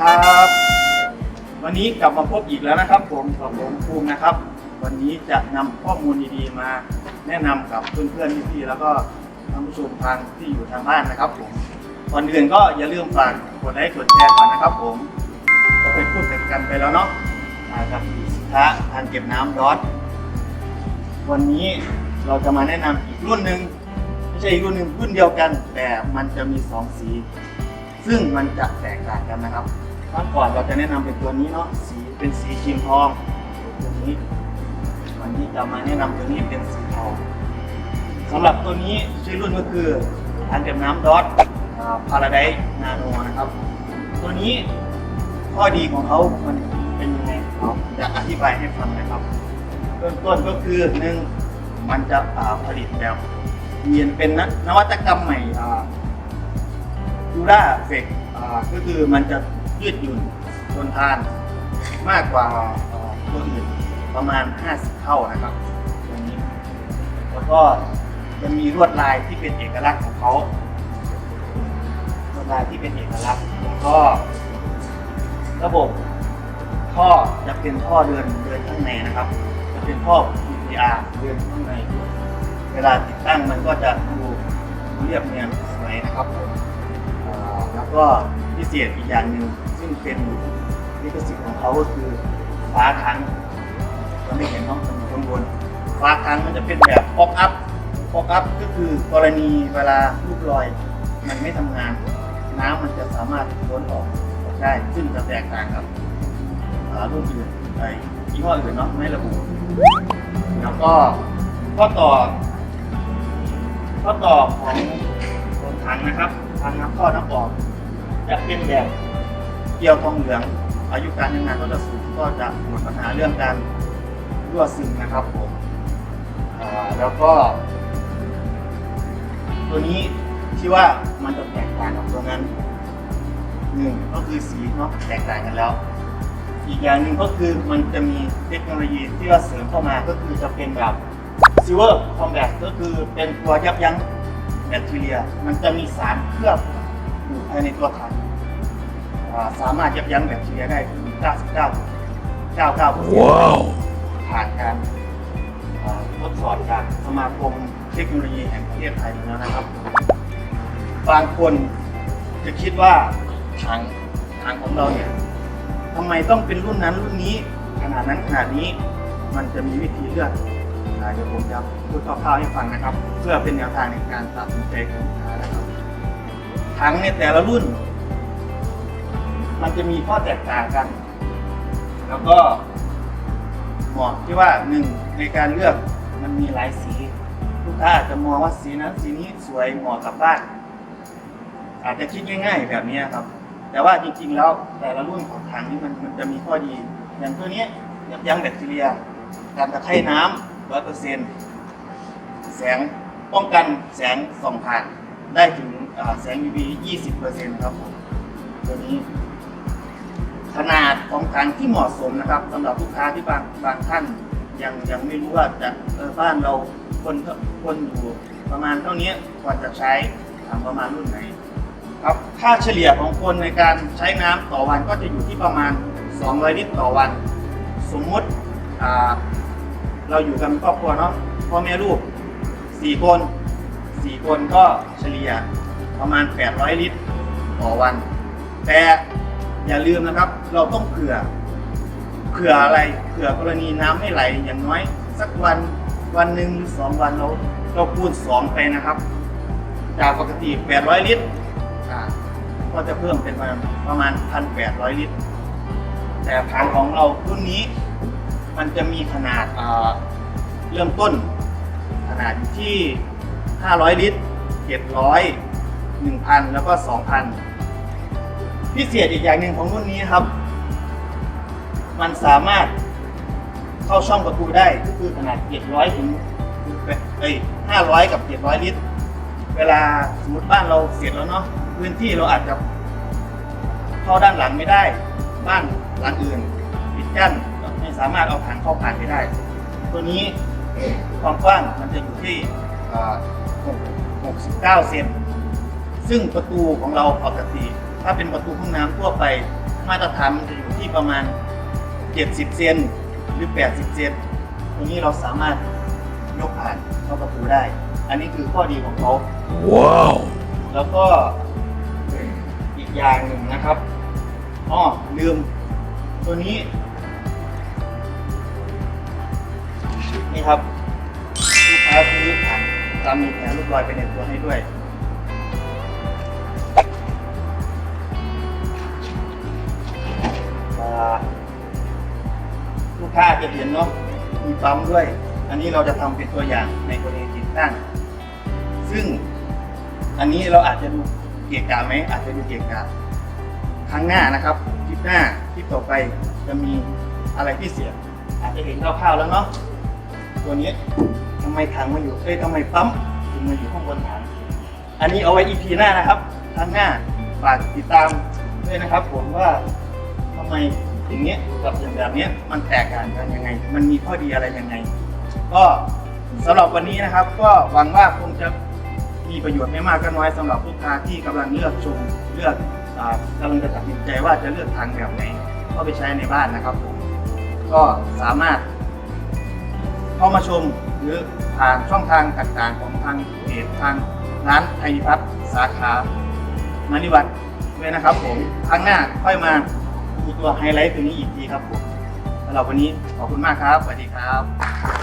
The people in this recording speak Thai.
ครับ วันนี้กลับมาพบอีกแล้วนะครับผมกับผมภูมินะครับ วันนี้จะนำข้อมูลดีๆมาแนะนำกับเพื่อนๆพี่ๆแล้วก็ท่านผู้ชมทางที่อยู่ทางบ้านนะครับผมก่อนอื่นก็อย่าลืมฝากกดไลค์กดแชร์ก่อนนะครับผมก็ไปพูดกันไปแล้วเนาะอ่ากับสินค้าทานเก็บน้ำดอทวันนี้เราจะมาแนะนำอีกรุ่นหนึ่งไม่ใช่อีกรุ่นหนึ่งรุ่นเดียวกัน แต่มันจะมีสองสี ซึ่งมันจะแตกต่างกันนะครับ ครั้งก่อนเราจะแนะนำเป็นตัวนี้เนาะสีเป็นสีครีมทองตัวนี้วันนี้จะมาแนะนำตัวนี้เป็นสีทองสำหรับตัวนี้ชื่อรุ่นก็คืออันเก็บน้ำดอทพาราไดนาโนนะครับ ตัวนี้ข้อดีของเขามันเป็นยังไงเราจะอธิบายให้ฟังนะครับเริ่มต้นก็คือหนึ่งมันจะอ่าผลิตแบบเรียนเป็นนนวัตกรรมใหม่อ่า ยูราเฟกก็คือมันจะ ยืดหยุ่นทนทาน มากกว่าตัวอื่นประมาณ 50 เท่านะครับตัวนี้ แล้วก็จะมีลวดลายที่เป็นเอกลักษณ์ของเขาลวดลายที่เป็นเอกลักษณ์แล้วก็ ระบบท่อจะเป็นท่อเดินเดินข้างในนะครับ จะเป็นท่อ PPR เดินข้างใน เวลาติดตั้งมันก็จะดูเรียบเนียนสวยนะครับผมแล้วก็พิเศษอีกอย่างหนึ่ง เป็นลิขสิทธิ์ของเขาก็คือฟ้าคังเราไม่เห็นน้องตรงข้างบนฟ้าคังมันจะเป็นแบบป๊อปอัพป๊อปอัพก็คือกรณีเวลาลูกลอยมันไม่ทำงาน น้ำมันจะสามารถล้นออกได้ซึ่งจะแตกต่างกับอ่ารุ่นอื่นไอ้ยี่ห้ออื่นเนาะไม่ระบุแล้วก็ข้อต่อข้อต่อของของถังนะครับทางน้ำข้าน้ำออกจะเป็นแบบ เกลียวทองเหลือง อายุการใช้งานก็จะสูงก็จะหมดปัญหาเรื่องการรั่วซึมนะครับผมแล้วก็ ตัวนี้ที่ว่ามันจะแตกต่างกับตัวนั้นหนึ่งก็คือสีเนาะแตกต่างกันแล้ว อีกอย่างหนึ่งก็คือมันจะมีเทคโนโลยีที่ว่าเสริมเข้ามาก็คือจะเป็นแบบ Silver Combat ก็คือเป็นตัวยับยั้งแบคทีเรีย มันจะมีสารเคลือบอยู่ภายในตัวถัง อ่าสามารถยับยั้งแบคทีเรียได้ถึง 99 99ว้าวผ่านการอ่าทดสอบจากสมาคมเทคโนโลยีแห่งประเทศไทยแล้วนะครับ บางคนจะคิดว่าถังถังของเราเนี่ยทำไมต้องเป็นรุ่นนั้นรุ่นนี้ ขนาดนั้นขนาดนี้มันจะมีวิธีเลือกอ่าเดี๋ยวผมจะพูดคร่าวๆให้ฟังนะครับ เพื่อเป็นแนวทางในการตัดสินใจของลูกค้านะครับ ถังในแต่ละรุ่น มันจะมีข้อแตกต่างกัน แล้วก็เหมาะที่ว่าหนึ่งในการเลือกมันมีหลายสี ลูกค้าอาจจะมองว่าสีนั้นสีนี้สวยเหมาะกับบ้าน อาจจะคิดง่าย ๆ แบบนี้ครับ แต่ว่าจริงๆแล้วแต่ละรุ่นของถังนี้มันมันจะมีข้อดี อย่างตัวนี้ยับยั้งแบคทีเรีย การตะไคร่น้ำร้อยเปอร์เซ็นต์แสงป้องกันแสงส่องผ่านได้ถึงแสง UV 20เปอร์เซ็นต์ครับผมตัวนี้ ขนาดของถังที่เหมาะสมนะครับสำหรับลูกค้าที่บางบางท่านยังยังไม่รู้ว่าจะบ้านเราคนคนอยู่ประมาณเท่านี้ควรจะใช้ถังประมาณรุ่นไหนครับค่าเฉลี่ยของคนในการใช้น้ำต่อวันก็จะอยู่ที่ประมาณ 200 ลิตรต่อวัน สมมติเราอยู่กันเป็นครอบครัวเนาะพ่อแม่ลูก 4 คน 4 คนก็เฉลี่ยประมาณ 800 ลิตรต่อวัน แต่ อย่าลืมนะครับ เราต้องเผื่อเผื่ออะไรเผื่อกรณีน้ำไม่ไหลอย่างน้อย สักวันวันหนึ่งหรือสองวันเราเราคูณสองไปนะครับ จากปกติ 800 ลิตรก็จะเพิ่มเป็นประมาณ 1,800 ลิตร แต่ถังของเรารุ่นนี้มันจะมีขนาดเริ่มต้น ขนาดที่ 500 ลิตร 700 1,000 แล้วก็ 2,000 พิเศษอีกอย่างหนึ่งของรุ่นนี้ครับ มันสามารถเข้าช่องประตูได้ก็คือขนาด700ถึงเอ้ย500 กับ 700 ลิตร เวลาสมมติบ้านเราเสร็จแล้วเนาะพื้นที่เราอาจจะเข้าด้านหลังไม่ได้ บ้านหลังอื่นปิดกั้นไม่สามารถเอาถังเข้าผ่านไปได้ ตัวนี้ความกว้างมันจะอยู่ที่6 69เซนซึ่งประตูของเราปกติ ถ้าเป็นประตูห้องน้ำทั่วไป มาตรฐานมันจะอยู่ที่ประมาณ 70 เซนหรือ 80 เซนตรงนี้เราสามารถยกผ่านเข้าประตูได้ อันนี้คือข้อดีของเขา Wow. แล้วก็อีกอย่างหนึ่งนะครับอ๋อลืม ตัวนี้ นี่ครับลูกค้าซื้อผ่านตามมีแผลลูกรอยไปในตัวให้ด้วย ลูกค้าจะเห็นเนาะมีปั๊มด้วย อันนี้เราจะทำเป็นตัวอย่างในกรณีติดตั้ง ซึ่งอันนี้เราอาจจะดูเกียกกาไหมอาจจะดูเกียกกาครั้งหน้านะครับคลิปหน้าคลิปต่อไปจะมีอะไรพิเศษอาจจะเห็นคร่าวๆแล้วเนาะตัวนี้ทำไมถังมาอยู่เอ้ยทำไมปั๊มถึงมาอยู่ข้างบนถังอันนี้เอาไว้ EP หน้านะครับครั้งหน้าฝากติดตามด้วยนะครับ ผมว่าทำไม อย่างเงี้ยกับอย่างแบบเนี้ยมันแตกต่างกันยังไง มันมีข้อดีอะไรยังไง ก็สำหรับวันนี้นะครับ ก็หวังว่าคงจะมีประโยชน์ไม่มากก็น้อยสำหรับลูกค้าที่กำลังเลือกชมเลือกกำลังจะตัดสินใจว่าจะเลือกทางแบบไหนเข้าไปใช้ในบ้านนะครับผมก็สามารถเข้ามาชมหรือผ่านช่องทางต่างๆของทางเพจทางร้านไทยพัฒสาขามานิวัตด้วยนะครับผมครั้งหน้าค่อยมา ตัวไฮไลท์ตัวนี้อีกทีครับผมสำหรับวันนี้ขอบคุณมากครับสวัสดีครับ